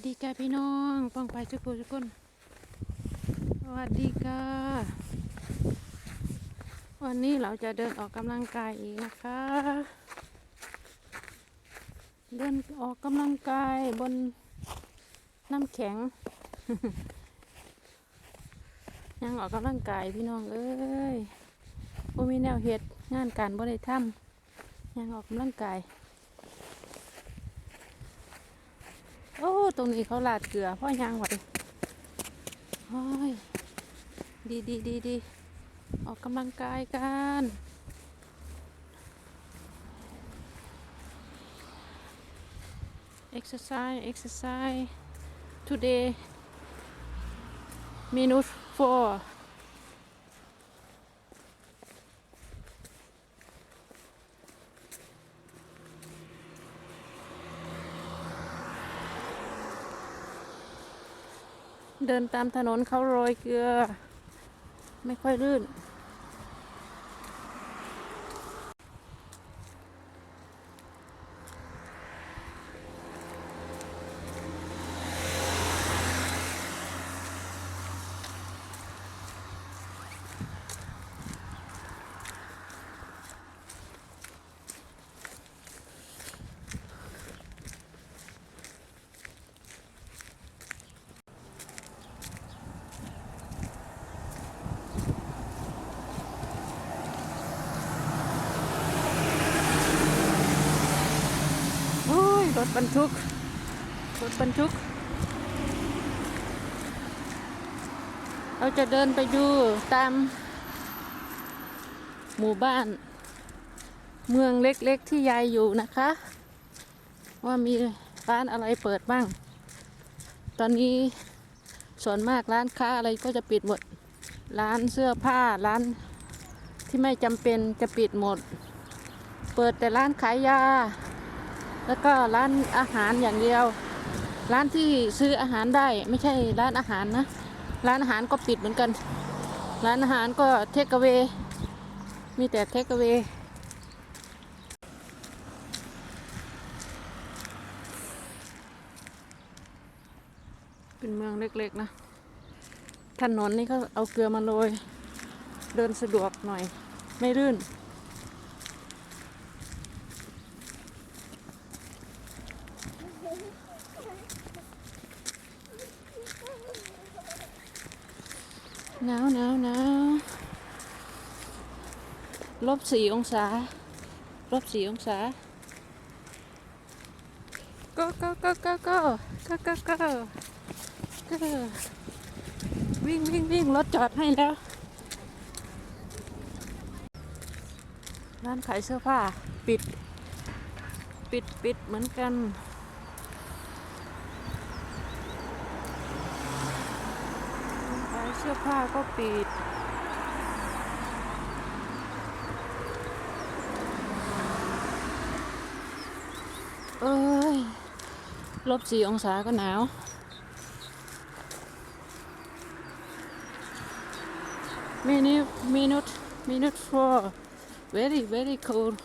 สดีจ้าพี่น้องป้องไปทุกคนทุกคนสวัสดีค่ะ วันนี้เราจะเดินออกกำลังกายอีกนะคะ เดินออกกำลังกายบนน้ำแข็ง ยังออกกำลังกายพี่น้องเอ้ยบ่มีแนวเฮ็ดงานการบ่ได้ทำยังออกกำลังกาย โอ้ ตรงนี้เขาลาดเกลือพ่อยางหวดโอ้ยดีดีดีดีออกกำลังกายกัน exercise exercise today minute four เดินตามถนนเขาโรยเกลือ ไม่ค่อยลื่น โอ้ย รถบรรทุกรถบรรทุก เราจะเดินไปดูตาม หมู่บ้าน เมืองเล็กๆที่ยายอยู่นะคะ ว่ามีร้านอะไรเปิดบ้าง ตอนนี้ส่วนมากร้านค้าอะไรก็จะปิดหมด ร้านเสื้อผ้าร้านที่ไม่จำเป็นจะปิดหมด เปิดแต่ร้านขายยา แล้วก็ร้านอาหารอย่างเดียว ร้านที่ซื้ออาหารได้ไม่ใช่ร้านอาหารนะ ร้านอาหารก็ปิดเหมือนกัน ร้านอาหารก็เทคเวมีแต่เทคเวเป็นเมืองเล็กๆนะ ถนนนี่เขาเอาเกลือมาโรย เดินสะดวกหน่อย ไม่รื่น หนาวหนาวหนาวลบสี่องศาลบสี่องศา go go go go go go go go go วิ่งวิ่งวิ่งรถจอดให้แล้ว ร้านขายเสื้อผ้า ปิด ปิดปิดเหมือนกัน ขาย เสื้อผ้าก็ปิดเอ้ยลบสี่องศาก็หนาว minute minute minute four very very cold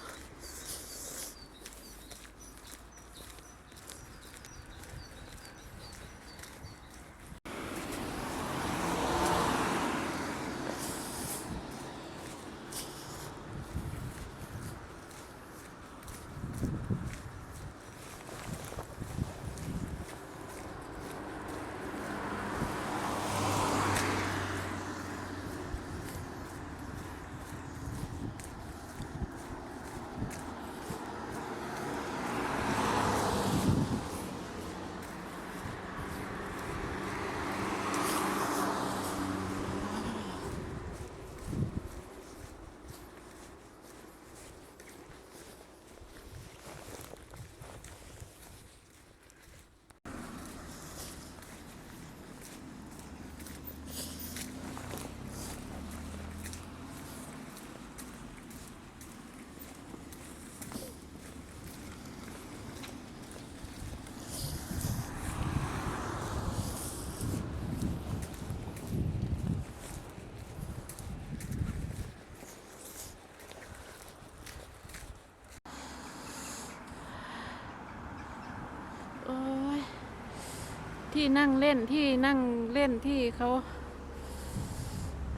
ที่นั่งเล่นที่นั่งเล่นที่เขา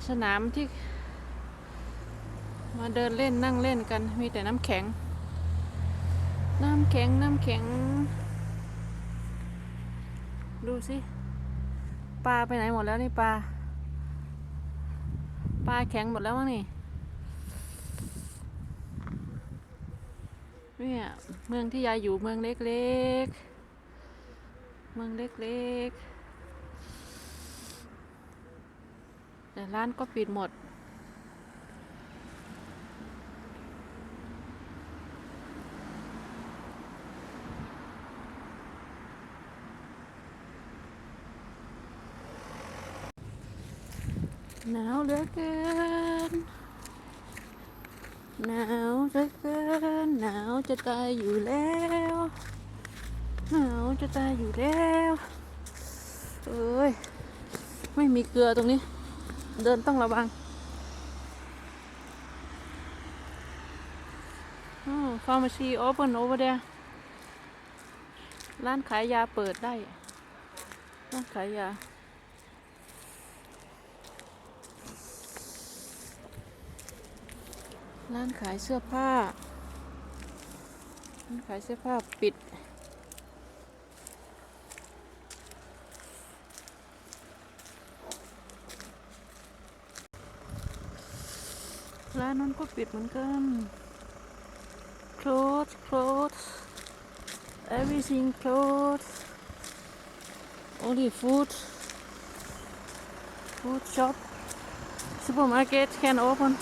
สนามที่ มาเดินเล่นนั่งเล่นกัน มีแต่น้ำแข็ง น้ำแข็งน้ำแข็ง ดูสิปลาไปไหนหมดแล้วนี่ปลาปลาแข็งหมดแล้วมั้งนี่เนี่ยเมืองที่ยายอยู่เมืองเล็กๆ เมืองเล็กๆ แต่ร้านก็ปิดหมด หนาวเหลือเกิน หนาวเหลือเกิน หนาวจะตายอยู่แล้ว หนาวจะตายอยู่แล้วเอ้ยไม่มีเกลือตรงนี้ เดินต้องระวังฟาร์มาซีโอเปนโอเวอร์เดียร้านขายยาเปิดได้ ร้านขายยาร้านขายเสื้อผ้าร้านขายเสื้อผ้าปิด ร้าน นั้นก็ปิดเหมือนกัน close close everything close only food food shop supermarket can open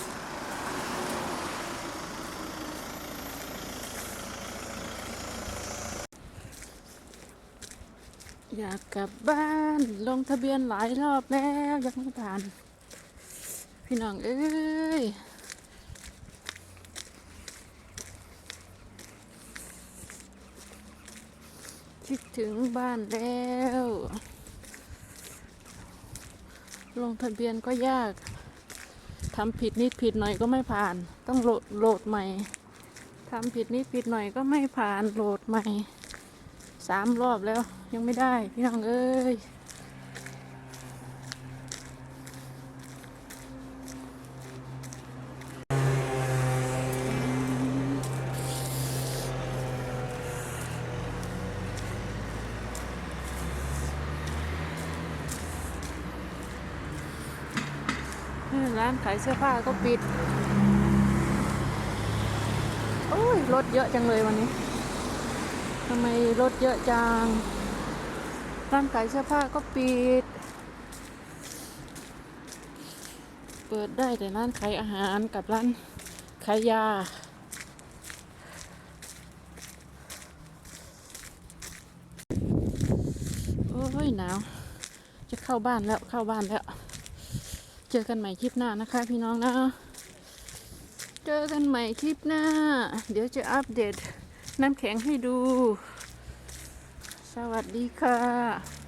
อยากกลับบ้านลงทะเบียนหลายรอบแล้วยังไม่ผ่าน พี่น้องเอ้ย คิดถึงบ้านแล้ว ลงทะเบียนก็ยากทำผิดนิดผิดหน่อยก็ไม่ผ่าน ต้องโหลดโหลดใหม่ทำผิดนิดผิดหน่อยก็ไม่ผ่านโหลดใหม่สามรอบแล้วยังไม่ได้พี่น้องเอ้ย ร้านขายเสื้อผ้าก็ปิด โอ้ยรถเยอะจังเลยวันนี้ทำไมรถเยอะจัง ร้านขายเสื้อผ้าก็ปิด เปิดได้แต่ร้านขายอาหารกับร้านขายยาโอ้ยหนาว จะเข้าบ้านแล้วเข้าบ้านแล้ว เจอกันใหม่คลิปหน้านะคะ พี่น้องนะ เจอกันใหม่คลิปหน้า เดี๋ยวจะอัปเดตน้ำแข็งให้ดู สวัสดีค่ะ